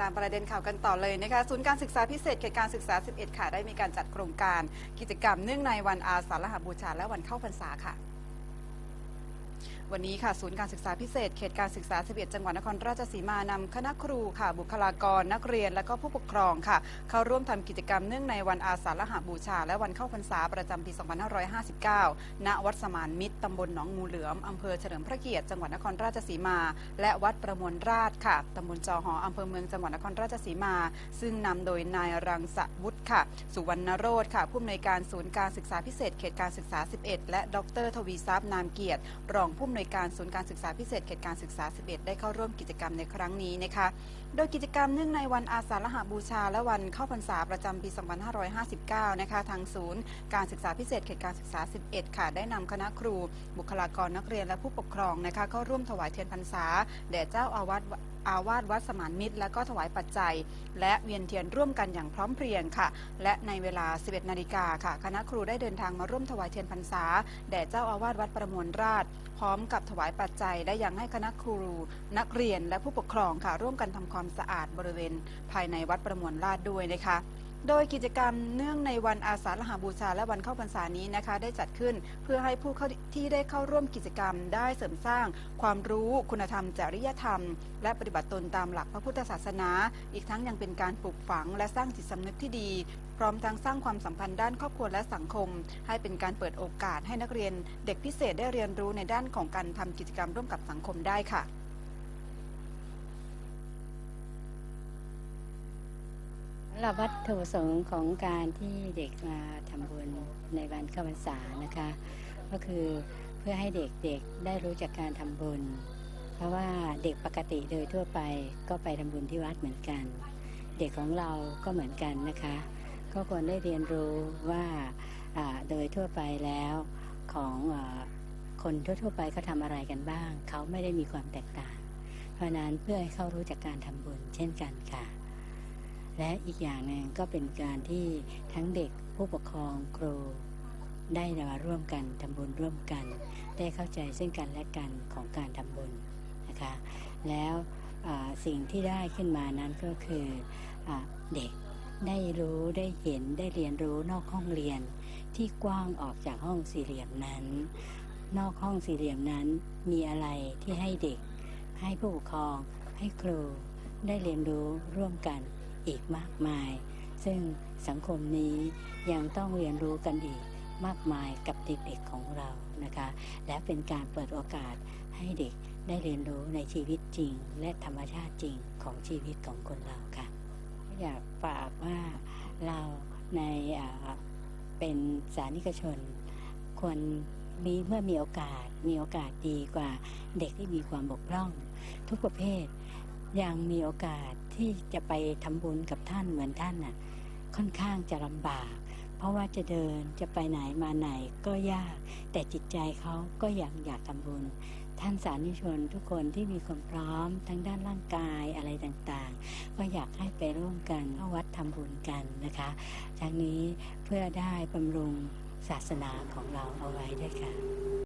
ตามประเด็นข่าวกันต่อเลยนะคะศูนย์การศึกษาพิเศษเขตการศึกษา 11 ค่ะ ได้มีการจัดโครงการกิจกรรมเนื่องในวันอาสาฬหบูชาและวันเข้าพรรษาค่ะ วันนี้ค่ะศูนย์การศึกษาพิเศษ เขตการศึกษา 11 จังหวัดนครราชสีมานำคณะครูค่ะ บุคลากรนักเรียนและก็ผู้ปกครองค่ะ เข้าร่วมทำกิจกรรมเนื่องในวันอาสาฬหาบูชา และวันเข้าพรรษาประจำปี 2559 ณ วัดสมานมิตรตำบลหนองงูเหลือมอำเภอเฉลิมพระเกียรติจังหวัดนครราชสีมา และวัดประมวลราชค่ะตำบลจอหออำเภอเมืองจังหวัดนครราชสีมา ซึ่งนำโดยนายรังสวุฒิค่ะ สุวรรณโรธค่ะผู้อำนวยการศูนย์การศึกษาพิเศษ เขตการศึกษา 11 และ ดร ทวีทรัพย์นามเกียรติ รองผู้อำนวยการศูนย์การศึกษาพิเศษเขตการศึกษา 11 ได้เข้าร่วมกิจกรรมในครั้งนี้นะคะ โดยกิจกรรมเนื่องในวันอาสาฬหบูชา และวันเข้าพรรษาประจำปี 2559 นะคะ ทางศูนย์การศึกษาพิเศษเขตการศึกษา 11 ค่ะ ได้นำคณะครู บุคลากรนักเรียนและผู้ปกครองนะคะเข้าร่วมถวายเทียนพรรษาแด่เจ้าอาวาสอาวาสวัดสมานมิตร และก็ถวายปัจจัย และเวียนเทียนร่วมกันอย่างพร้อมเพรียงค่ะ และในเวลา 11 นาฬิกาค่ะ คณะครูได้เดินทางมาร่วมถวายเทียนพรรษา แด่เจ้าอาวาสวัดประมวลราช พร้อมกับถวายปัจจัย และยังให้คณะครูนักเรียนและผู้ปกครองค่ะ ร่วมกันทำความสะอาดบริเวณ ภายในวัดประมวลราชด้วยนะคะ โดยกิจกรรมเนื่องในวันอาสาฬหบูชาและวันเข้าพรรษานี้นะคะ ได้จัดขึ้นเพื่อให้ผู้ที่ได้เข้าร่วมกิจกรรม ได้เสริมสร้าง ความรู้คุณธรรม จริยธรรม และปฏิบัติตนตามหลักพระพุทธศาสนา อีกทั้งยังเป็นการปลูกฝัง และสร้างจิตสำนึกที่ดี พร้อมทั้งสร้างความสัมพันธ์ด้านครอบครัวและสังคม ให้เป็นการเปิดโอกาสให้นักเรียน เด็กพิเศษได้เรียนรู้ในด้านของการทำกิจกรรมร่วมกับสังคมได้ค่ะ สำห รับวัตถุประสงค์ของการที่เด็กมาทำบุญในวันเข้าพรรษานะคะ ก็คือเพื่อให้เด็กๆได้รู้จักการทำบุญ เพราะว่าเด็กปกติโดยทั่วไปก็ไปทำบุญที่วัดเหมือนกัน เด็กของเราก็เหมือนกันนะคะ ก็ควรได้เรียนรู้ว่าโดยทั่วไปแล้วของคนทั่วๆไปเขาทำอะไรกันบ้าง เขาไม่ได้มีความแตกต่าง เพราะฉะนั้นเพื่อให้เขารู้จักการทำบุญเช่นกันค่ะ และอีกอย่างหนึ่งก็เป็นการที่ทั้งเด็กผู้ปกครองครูได้มาร่วมกันทำบุญร่วมกัน ได้เข้าใจซึ่งกันและกันของการทำบุญนะคะแล้วสิ่งที่ได้ขึ้นมานั้นก็คืออเด็กได้รู้ได้เห็นได้เรียนรู้นอกห้องเรียนที่กว้างออกจากห้องสี่เหลี่ยมนั้น นอกห้องสี่เหลี่ยมนั้นมีอะไรที่ให้เด็ก ให้ผู้ปกครอง ให้ครูได้เรียนรู้ร่วมกัน อีกมากมาย ซึ่งสังคมนี้ยังต้องเรียนรู้กันอีกมากมายกับเด็กๆของเรานะคะ และเป็นการเปิดโอกาสให้เด็กได้เรียนรู้ในชีวิตจริง และธรรมชาติจริงของชีวิตของคนเราค่ะ อยากฝากว่าเราในเป็นสานิกชนควรมีเมื่อมีโอกาสมีโอกาสดีกว่าเด็กที่มีความบกพร่อง ทุกประเภท ยังมีโอกาสที่จะไปทำบุญกับท่านเหมือนท่านน่ะ ค่อนข้างจะลำบาก เพราะว่าจะเดินจะไปไหนมาไหนก็ยาก แต่จิตใจเขาก็ยังอยากทำบุญ ท่านสาธุชนทุกคนที่มีความพร้อมทั้งด้านร่างกายอะไรต่างๆ ก็อยากให้ไปร่วมกันเข้าวัดทำบุญกันนะคะ ทั้งนี้เพื่อได้บำรุงศาสนาของเราเอาไว้ด้วยค่ะ